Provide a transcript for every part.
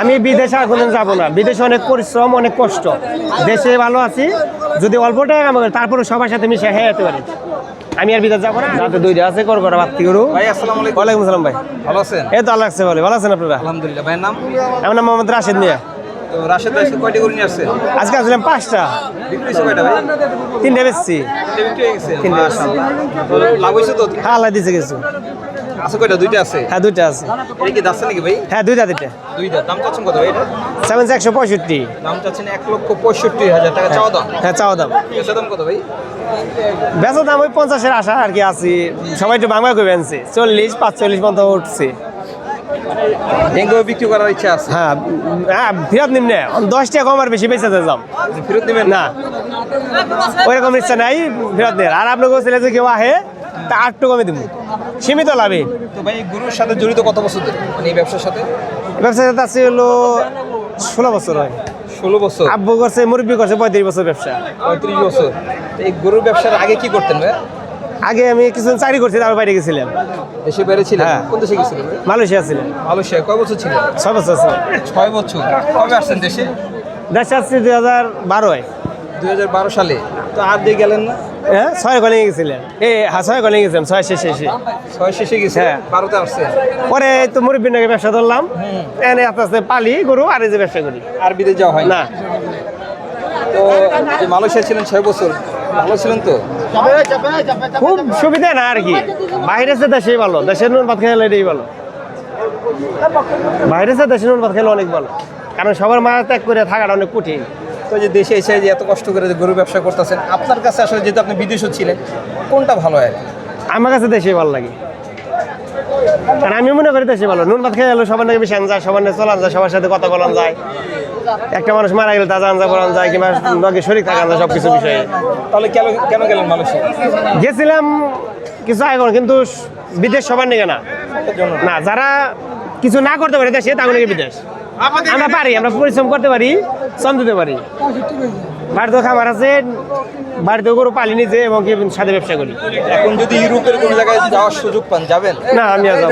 আমি বিদেশে আর যাব না। বিদেশে অনেক পরিশ্রম অনেক কষ্ট। দেশে ভালো আছি যদি অল্প টাকা কামাই তারপরে সবার সাথে মিশে হ্যাঁ যেতে পারি। আমি আর বিদেশ যাব না। রাতে দুইটা আছে কর করা বাত্তি করু ভাই আসসালামু আলাইকুম। ওয়ালাইকুম আসসালাম ভাই। ভালো আছেন? এই তো আল্লাহ আছে বলে ভালো আছেন আপনারা? আলহামদুলিল্লাহ। ভাইয়ের নাম? আমার নাম মোহাম্মদ রাশেদ মিয়া। তো রাশেদ ভাই কয়টি গরু নিয়ে আসছেন আজকে আসলাম পাঁচটা। বিক্রি কয়টা ভাই? তিনটে বেচছি। তিনটে বিক্রি হয়ে গেছে। মাশাআল্লাহ। তো লাভ হয়েছে তো? হ্যাঁ আল্লাহ দিছে কিছু। আছে কয়টা? দুইটা আছে? হ্যাঁ দুইটা আছে। এটা কি নাকি ভাই? হ্যাঁ দুইটা দুইটা। দুইটা। দাম চাচ্ছেন কত ভাই এটা? সেভেন একশো পঁয়ষট্টি। দাম চাচ্ছেন এক লক্ষ পঁয়ষট্টি হাজার টাকা। চাওয়া দাম? হ্যাঁ চাওয়া দাম। বেচা দাম কত ভাই? বেচা দাম ওই পঞ্চাশের আশা আর কি আছি। সবাই একটু বাংলা করে আনছে। চল্লিশ পাঁচচল্লিশ পর্যন্ত উঠছে। বিক্রি করার ইচ্ছা আছে? হ্যাঁ হ্যাঁ ফেরত নিম্নে দশ টাকা কম আর বেশি বেঁচে যাম ফেরত দিবেন না? ওইরকম ইচ্ছা নাই ফেরত আর আপনাকে ছেলে যে কেউ আহে তা আটটু কমে দিব। সীমিত লাভে। তো ভাই গরুর সাথে জড়িত কত বছর ধরে? মানে এই ব্যবসার সাথে? ব্যবসা আছে হলো ষোলো বছর হয়। ষোলো বছর? আব্বু করছে মুরব্বী করছে পঁয়ত্রিশ বছর ব্যবসা। পঁয়ত্রিশ বছর। এই গরুর ব্যবসার আগে কি করতেন ভাই? আগে আমি কিছুদিন চাকরি করছি তারপর বাইরে গেছিলাম। দেশে বাইরে ছিলেন? হ্যাঁ। কোন দেশে গেছিলেন মালয়েশিয়া ছিলেন মালয়েশিয়া। কয় বছর ছিলেন? ছয় বছর ছিলেন ছয় বছর। কবে আসছেন দেশে? দেশে আসছি দুই হাজার বারোয়। দু হাজার বারো সালে। তো আর দিয়ে গেলেন না? হ্যাঁ ছয় কলে গেছিলেন। এই হ্যাঁ ছয় কলে গেছিলাম ছয় শেষে এসে। ছয় শেষে গেছে হ্যাঁ। বারোতে আসছে। পরে তো মুরব্বীর নাকি ব্যবসা ধরলাম। এনে আস্তে আস্তে পালি গরু আর এই যে ব্যবসা করি। আর বিদেশ যাওয়া হয়? না। তো যে মালয়েশিয়া ছিলেন ছয় বছর ভালো ছিলেন তো? খুব সুবিধা না আর কি। বাইরে সে দেশেই ভালো। দেশের নুন ভাত খেলে এটাই ভালো। বাইরে সে দেশের নুন ভাত খেলে অনেক ভালো। কারণ সবার মায়া ত্যাগ করে থাকাটা অনেক কঠিন। তো যে দেশে এসে যে এত কষ্ট করে গরু ব্যবসা করতেছেন আপনার কাছে আসলে যেহেতু আপনি বিদেশও ছিলেন কোনটা ভালো হয়? আমার কাছে দেশে ভালো লাগে। কারণ আমি মনে করি দেশে ভালো। নুন ভাত খেয়ে গেলো সবার নাকি বেশি যায় সবার নাকি চলান যায় সবার সাথে কথা বলান যায়। একটা মানুষ মারা গেলে তাজা আনজা বলান যায় কিংবা নাকি শরীর থাকান যায় সব কিছু বিষয়ে। তাহলে কেন কেন গেলেন মালয়েশিয়া গেছিলাম কিছু আগে কিন্তু বিদেশ সবার নিকে না। না যারা কিছু না করতে পারে দেশে তাহলে বিদেশ। আমরা পারি আমরা পরিশ্রম করতে পারি। শ্রম দিতে পারি। বাড়িতে খাবার আছে বাড়িতে গরু পালি নিজে এবং কি সাথে ব্যবসা করি। এখন যদি ইউরোপের কোনো জায়গায় যাওয়ার সুযোগ পান যাবেন? না আমি আর যাব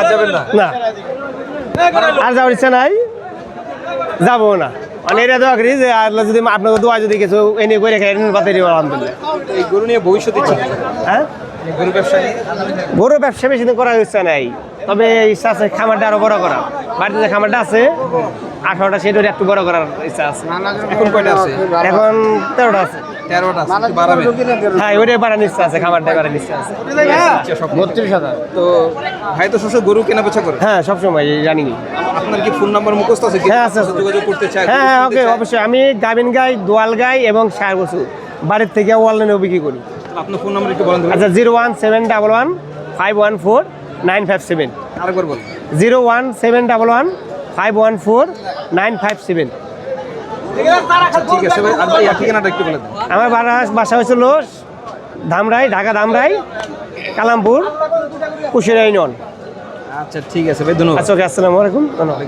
আর যাবেন না? না। আর যাওয়ার ইচ্ছা নাই যাব না। মানে এটা দোয়া করি যে আল্লাহ যদি আপনাকে দোয়া যদি কিছু এনে করে খাই পাতে দিব আলহামদুলিল্লাহ। এই গরু নিয়ে ভবিষ্যতে হ্যাঁ? গরু ব্যবসা গরু ব্যবসা বেশি দিন করার ইচ্ছা নাই। তবে ইচ্ছা আছে খামারটা আরও বড় করা বাড়িতে যে খামারটা আছে আঠারোটা সেটা একটু বড় করার ইচ্ছা আছে। এখন কয়টা আছে? এখন তেরোটা আছে। তেরোটা আছে হ্যাঁ ওইটাই বাড়ানোর ইচ্ছা আছে খামারটা বাড়ানোর ইচ্ছা আছে। বত্রিশ হাজার। তো ভাই তো শ্বশুর গরু কেনা বেচা করে? হ্যাঁ সবসময় জানি আপনার কি ফোন নাম্বার মুখস্থ আছে? কি হ্যাঁ, আছে, আছে। যোগাযোগ করতে চাই হ্যাঁ হ্যাঁ ওকে অবশ্যই। আমি গাভিন গাই দোয়াল গাই এবং সার বসু। বাড়ির থেকে অনলাইনেও বিক্রি করি। আপনার ফোন নাম্বার একটু বলেন আচ্ছা zero one seven double one five one four nine five seven. Zero one seven double one five one four nine five seven. আমার বাসা হয়েছিল ধামরাই ঢাকা ধামরাই কালামপুর কুশিরা ইউনিয়ন। আচ্ছা ঠিক আছে ভাই ধন্যবাদ। আচ্ছা আসসালামু আলাইকুম। ধন্যবাদ।